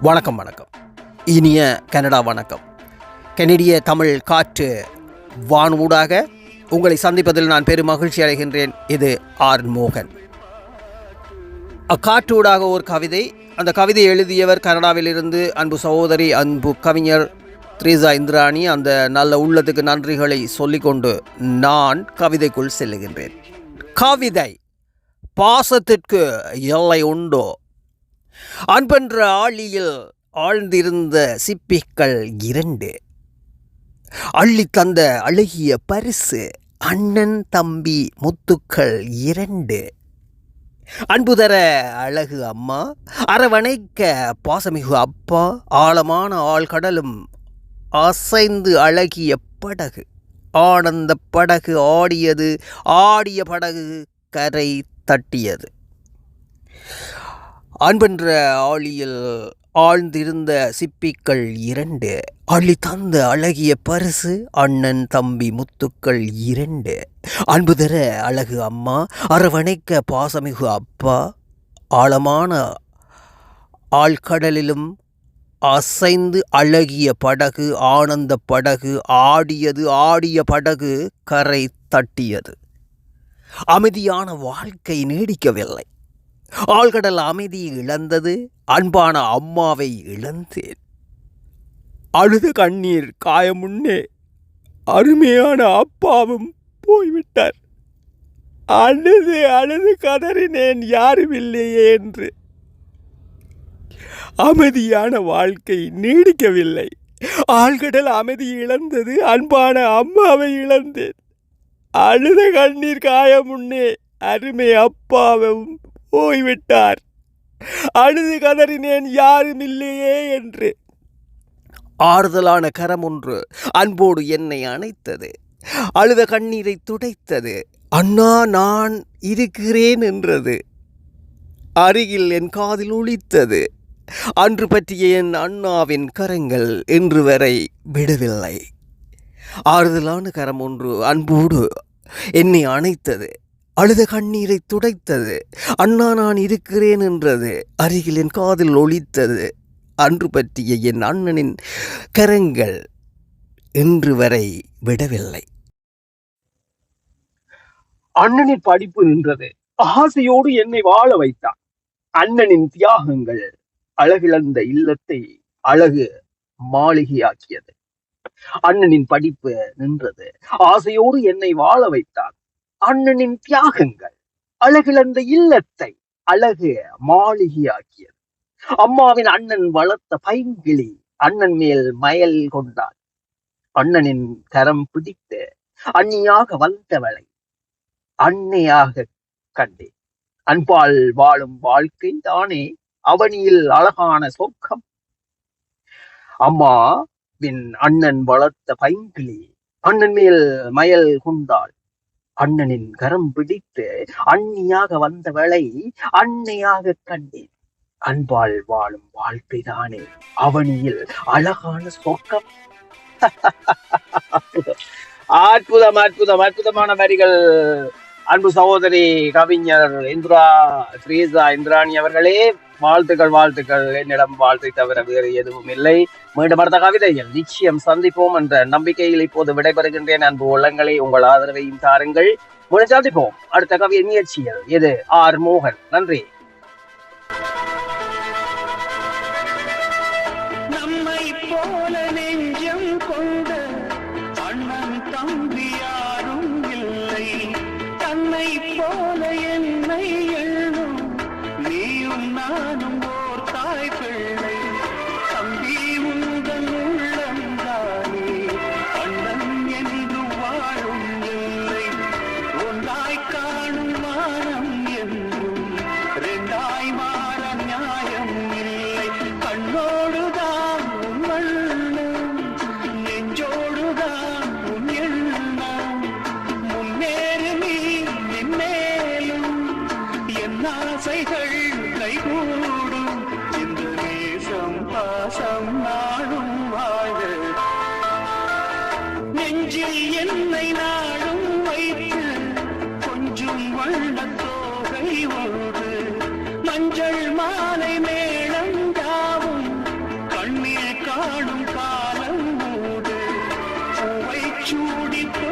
வணக்கம் வணக்கம். இனிய கனடா வணக்கம். கனடிய தமிழ் காற்று வானூடாக உங்களை சந்திப்பதில் நான் பெரும் மகிழ்ச்சி அடைகின்றேன். இது ஆர் மோகன். அக்காற்றூடாக ஒரு கவிதை அந்த கவிதை எழுதியவர் கனடாவிலிருந்து அன்பு சகோதரி அன்பு கவிஞர் த்ரீசா இந்திராணி அந்த நல்ல உள்ளத்துக்கு நன்றிகளை சொல்லிக்கொண்டு நான் கவிதைக்குள் செல்லுகின்றேன். கவிதை பாசத்திற்கு எல்லை உண்டோ? அன்பென்ற ஆழியில் ஆழ்ந்திருந்த சிப்பிகள் இரண்டு. அள்ளி தந்த அழகிய பரிசு அண்ணன் தம்பி முத்துக்கள் இரண்டு. அன்புதர அழகு அம்மா அரவணைக்க பாசமிகு அப்பா ஆழமான ஆழ்கடலும் அசைந்து அழகிய படகு. ஆனந்த படகு ஆடியது ஆடிய படகு கரை தட்டியது. அன்பென்ற ஆழியில் ஆழ்ந்திருந்த சிப்பிக்கள் இரண்டு. அள்ளி தந்த அழகிய பரிசு அண்ணன் தம்பி முத்துக்கள் இரண்டு. அன்பு தர அழகு அம்மா அரவணைக்க பாசமிகு அப்பா. ஆழமான ஆழ்கடலிலும் அசைந்து அழகிய படகு ஆனந்த படகு ஆடியது ஆடிய படகு கரை தட்டியது. அமைதியான வாழ்க்கை நீடிக்கவில்லை. ஆழ்கடல் அமைதி இழந்தது. அன்பான அம்மாவை இழந்தேன். அழுத கண்ணீர் காயமுன்னே அருமையான அப்பாவும் போய்விட்டார். அழுது அழுது கதறினேன் யாரும் இல்லையே என்று. அமைதியான வாழ்க்கை நீடிக்கவில்லை. ஆழ்கடல் அமைதி இழந்தது அன்பான அம்மாவை இழந்தேன். அழுத கண்ணீர் காயமுன்னே அருமை அப்பாவும் போய்விட்டார். அழுது கதறினேன் யாரும் இல்லையே என்று. ஆறுதலான கரம் ஒன்று அன்போடு என்னை அணைத்தது. அழுத கண்ணீரை துடைத்தது. அண்ணா நான் இருக்கிறேன் என்றது. அருகில் என் காதில் ஒழித்தது அன்று பற்றிய என் அண்ணாவின் கரங்கள் இன்று வரை விடவில்லை. ஆறுதலான கரம் ஒன்று அன்போடு என்னை அணைத்தது. அழுத கண்ணீரை துடைத்தது. அண்ணா நான் இருக்கிறேன் என்றது. அருகில் என் காதில் ஒலித்தது. அன்று பற்றிய என் அண்ணனின் கரங்கள் இன்று வரை விடவில்லை. அண்ணனின் படிப்பு நின்றது. ஆசையோடு என்னை வாழ வைத்தான். அண்ணனின் தியாகங்கள் அழகிழந்த இல்லத்தை அழகு மாளிகையாக்கியது. அண்ணனின் படிப்பு நின்றது. ஆசையோடு என்னை வாழ வைத்தான். அண்ணனின் தியாகங்கள். அழகிழந்த இல்லத்தை அழகு மாளிகையாக்கியது. அம்மாவின் அண்ணன் வளர்த்த பைங்கிளி அண்ணன் மேல் மயல் கொண்டான். அண்ணனின் கரம் பிடித்து அண்ணியாக வந்தவளை அன்னையாக கண்டேன். அன்பால் வாழும் வாழ்க்கை தானே அவனியில் அழகான சொர்க்கம். அம்மாவின் அண்ணன் வளர்த்த பைங்கிளி அண்ணன் மேல் மயல் கொண்டாள். அண்ணனின் கரம் பிடித்து அண்ணியாக வந்தவளை அன்னையாக கண்டேன். அன்பால் வாழும் வாழ்க்கைதானே அவனியில் அழகான சொர்க்கம். அற்புதம் அற்புதம் அற்புதமான வரிகள். அன்பு சகோதரி கவிஞர் இந்திரா ஸ்ரீசா இந்திராணி அவர்களே வாழ்த்துக்கள் வாழ்த்துக்கள். என்னிடம் வாழ்த்தை தவிர வேறு எதுவும் இல்லை. மீண்டும் அடுத்த கவிதைகள் நிச்சயம் சந்திப்போம் என்ற நம்பிக்கையில் இப்போது விடைபெறுகின்றேன். அன்பு உள்ளங்களை உங்கள் ஆதரவையும் தாருங்கள். மீண்டும் சந்திப்போம். அடுத்த கவிதை முயற்சிகள் இது ஆர் மோகன். நன்றி. நம்மை போல நெஞ்சம் கொண்ட அண்ணன் தம்பியா? கூடும் இந்த நேசம் பாசம் நாடும் வாழ நெஞ்சில் என்னை நாடும் வைத்து கொஞ்சம் வண்ணத்தோகை ஒன்று மஞ்சள் மாலை மேளம் தாவும் கண்ணில் காணும் காலம் மூடு. சூடித்து